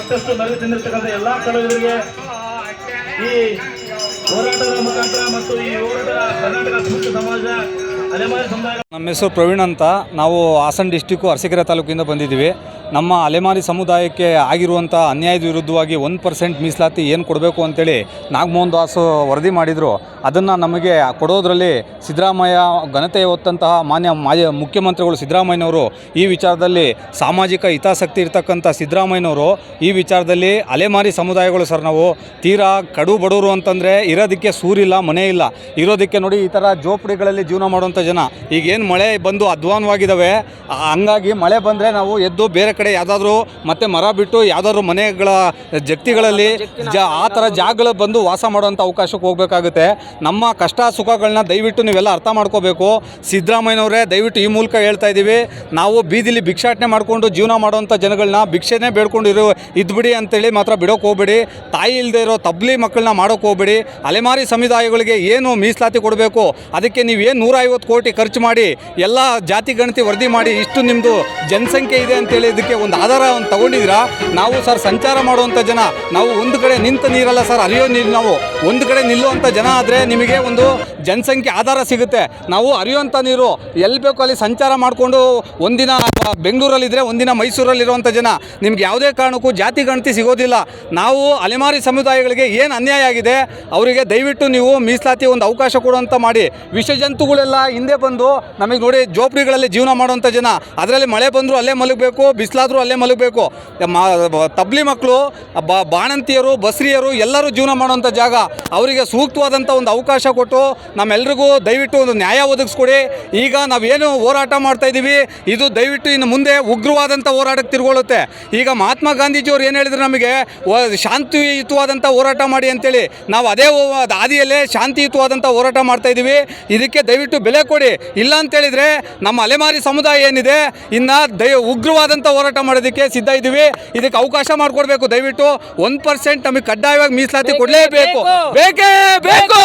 ಸಾಕಷ್ಟು ಮೆರುಗು ತಿಂದಿರ್ತಕ್ಕಂಥ ಎಲ್ಲಾ ಕಲಾವಿದರಿಗೆ ಈ ಹೋರಾಟದ ಮುಖಾಂತರ ಮತ್ತು ಈ ಹೋರಾಟದ ಕರ್ನಾಟಕ ಸ್ಮೃತಿ ಸಮಾಜ ನಮ್ಮ ಹೆಸರು ಪ್ರವೀಣ್ ಅಂತ. ನಾವು ಹಾಸನ ಡಿಸ್ಟಿಕ್ಕು ಅರಸೀಕೆರೆ ತಾಲೂಕಿಂದ ಬಂದಿದ್ದೀವಿ. ನಮ್ಮ ಅಲೆಮಾರಿ ಸಮುದಾಯಕ್ಕೆ ಆಗಿರುವಂಥ ಅನ್ಯಾಯದ ವಿರುದ್ಧವಾಗಿ ಒಂದು ಪರ್ಸೆಂಟ್ ಮೀಸಲಾತಿ ಏನು ಕೊಡಬೇಕು ಅಂತೇಳಿ ನಾಗಮೋಹನ್ ದಾಸ್ ವರದಿ ಮಾಡಿದರು. ಅದನ್ನು ನಮಗೆ ಕೊಡೋದ್ರಲ್ಲಿ ಸಿದ್ದರಾಮಯ್ಯ ಘನತೆ ಹೊತ್ತಂತಹ ಮಾನ್ಯ ಮಾಜಿ ಮುಖ್ಯಮಂತ್ರಿಗಳು ಸಿದ್ದರಾಮಯ್ಯನವರು ಈ ವಿಚಾರದಲ್ಲಿ ಸಾಮಾಜಿಕ ಹಿತಾಸಕ್ತಿ ಇರ್ತಕ್ಕಂಥ ಸಿದ್ದರಾಮಯ್ಯನವರು ಈ ವಿಚಾರದಲ್ಲಿ ಅಲೆಮಾರಿ ಸಮುದಾಯಗಳು ಸರ್ ನಾವು ತೀರಾ ಕಡು ಬಡವರು ಅಂತಂದರೆ ಇರೋದಕ್ಕೆ ಸೂರಿಲ್ಲ, ಮನೆ ಇಲ್ಲ. ಇರೋದಕ್ಕೆ ನೋಡಿ ಈ ಥರ ಜೋಪಡಿಗಳಲ್ಲಿ ಜೀವನ ಮಾಡುವಂಥ ಜನ. ಈಗೇನು ಮಳೆ ಬಂದು ಅಧ್ವಾನವಾಗಿದ್ದಾವೆ ಹಂಗಾಗಿ ಮಳೆ ಬಂದರೆ ನಾವು ಎದ್ದು ಬೇರೆ ಕಡೆ ಯಾವುದಾದ್ರೂ ಮತ್ತೆ ಮರ ಬಿಟ್ಟು ಯಾವುದಾದ್ರೂ ಮನೆಗಳ ಜಕ್ತಿಗಳಲ್ಲಿ ಜ ಆ ಥರ ಜಾಗಗಳು ಬಂದು ವಾಸ ಮಾಡುವಂಥ ಅವಕಾಶಕ್ಕೆ ಹೋಗಬೇಕಾಗುತ್ತೆ. ನಮ್ಮ ಕಷ್ಟ ಸುಖಗಳನ್ನ ದಯವಿಟ್ಟು ನೀವೆಲ್ಲ ಅರ್ಥ ಮಾಡ್ಕೋಬೇಕು. ಸಿದ್ದರಾಮಯ್ಯನವರೇ, ದಯವಿಟ್ಟು ಈ ಮೂಲಕ ಹೇಳ್ತಾ ಇದ್ದೀವಿ ನಾವು ಬೀದಿಲಿ ಭಿಕ್ಷಾಟನೆ ಮಾಡಿಕೊಂಡು ಜೀವನ ಮಾಡುವಂಥ ಜನಗಳನ್ನ ಭಿಕ್ಷೆನೇ ಬೇಡ್ಕೊಂಡು ಇರೋ ಇದ್ಬಿಡಿ ಅಂತೇಳಿ ಮಾತ್ರ ಬಿಡೋಕೆ ಹೋಗ್ಬೇಡಿ. ತಾಯಿ ಇಲ್ಲದೆ ಇರೋ ತಬ್ಲಿ ಮಕ್ಕಳನ್ನ ಮಾಡೋಕೆ ಹೋಗ್ಬೇಡಿ. ಅಲೆಮಾರಿ ಸಮುದಾಯಗಳಿಗೆ ಏನು ಮೀಸಲಾತಿ ಕೊಡಬೇಕು? ಅದಕ್ಕೆ ನೀವು ಏನು ನೂರ ಐವತ್ತು ಕೋಟಿ ಖರ್ಚು ಮಾಡಿ, ಎಲ್ಲ ಜಾತಿ ಗಣತಿ ವರದಿ ಮಾಡಿ ಇಷ್ಟು ನಿಮ್ಮದು ಜನಸಂಖ್ಯೆ ಇದೆ ಅಂತೇಳಿ ಇದಕ್ಕೆ ಒಂದು ಆಧಾರವನ್ನು ತಗೊಂಡಿದ್ದೀರಾ? ನಾವು ಸರ್ ಸಂಚಾರ ಮಾಡುವಂಥ ಜನ, ನಾವು ಒಂದು ಕಡೆ ನಿಂತ ನೀರಲ್ಲ ಸರ್ ಅರಿಯೋ ನೀರು ನಾವು. ಒಂದು ಕಡೆ ನಿಲ್ಲುವಂಥ ಜನ ಆದರೆ ನಿಮಗೆ ಒಂದು ಜನಸಂಖ್ಯೆ ಆಧಾರ ಸಿಗುತ್ತೆ. ನಾವು ಅರಿಯುವಂಥ ನೀರು, ಎಲ್ಲಿ ಬೇಕೋ ಅಲ್ಲಿ ಸಂಚಾರ ಮಾಡಿಕೊಂಡು ಒಂದಿನ ಬೆಂಗಳೂರಲ್ಲಿದ್ದರೆ ಒಂದಿನ ಮೈಸೂರಲ್ಲಿರುವಂಥ ಜನ, ನಿಮ್ಗೆ ಯಾವುದೇ ಕಾರಣಕ್ಕೂ ಜಾತಿ ಗಣತಿ ಸಿಗೋದಿಲ್ಲ. ನಾವು ಅಲೆಮಾರಿ ಸಮುದಾಯಗಳಿಗೆ ಏನು ಅನ್ಯಾಯ ಆಗಿದೆ, ಅವರಿಗೆ ದಯವಿಟ್ಟು ನೀವು ಮೀಸಲಾತಿ ಒಂದು ಅವಕಾಶ ಕೊಡುವಂಥ ಮಾಡಿ. ವಿಷಜಂತುಗಳೆಲ್ಲ ಹಿಂದೆ ಬಂದು ನಮಗೆ ನೋಡಿ ಜೋಪಡಿಗಳಲ್ಲಿ ಜೀವನ ಮಾಡುವಂಥ ಜನ, ಅದರಲ್ಲಿ ಮಳೆ ಬಂದರೂ ಅಲ್ಲೇ ಮಲಗಬೇಕು, ಬಿಸಿಲಾದರೂ ಅಲ್ಲೇ ಮಲಗಬೇಕು. ತಬ್ಲಿ ಮಕ್ಕಳು ಬ, ಬಾಣಂತಿಯರು, ಬಸ್ರಿಯರು ಎಲ್ಲರೂ ಜೀವನ ಮಾಡುವಂಥ ಜಾಗ. ಅವರಿಗೆ ಸೂಕ್ತವಾದಂಥ ಒಂದು ಅವಕಾಶ ಕೊಟ್ಟು ನಮ್ಮೆಲ್ರಿಗೂ ದಯವಿಟ್ಟು ಒಂದು ನ್ಯಾಯ ಒದಗಿಸ್ಕೊಡಿ. ಈಗ ನಾವೇನು ಹೋರಾಟ ಮಾಡ್ತಾ ಇದ್ದೀವಿ ಇದು ದಯವಿಟ್ಟು ಇನ್ನು ಮುಂದೆ ಉಗ್ರವಾದಂಥ ಹೋರಾಟಕ್ಕೆ ತಿರುಗೊಳ್ಳುತ್ತೆ. ಈಗ ಮಹಾತ್ಮ ಗಾಂಧೀಜಿಯವರು ಏನು ಹೇಳಿದ್ರು ನಮಗೆ? ಶಾಂತಿಯುತವಾದಂಥ ಹೋರಾಟ ಮಾಡಿ ಅಂತೇಳಿ. ನಾವು ಅದೇ ಹಾದಿಯಲ್ಲೇ ಶಾಂತಿಯುತವಾದಂಥ ಹೋರಾಟ ಮಾಡ್ತಾ ಇದ್ದೀವಿ. ಇದಕ್ಕೆ ದಯವಿಟ್ಟು ಬೆಲೆ ಕೊಡಿ. ಇಲ್ಲ ಅಂತೇಳಿದರೆ ನಮ್ಮ ಅಲೆಮಾರಿ ಸಮುದಾಯ ಏನಿದೆ? ಇನ್ನು ದಯ, ಉಗ್ರವಾದಂಥ ಹೋರಾಟ ಮಾಡೋದಕ್ಕೆ ಸಿದ್ಧ ಇದ್ದೀವಿ. ಇದಕ್ಕೆ ಅವಕಾಶ ಮಾಡಿಕೊಡ್ಬೇಕು. ದಯವಿಟ್ಟು ಒಂದು ಪರ್ಸೆಂಟ್ ನಮಗೆ ಕಡ್ಡಾಯವಾಗಿ ಮೀಸಲಾತಿ ಕೊಡಲೇಬೇಕು. ಬೇಕೇ ಬೇಕು.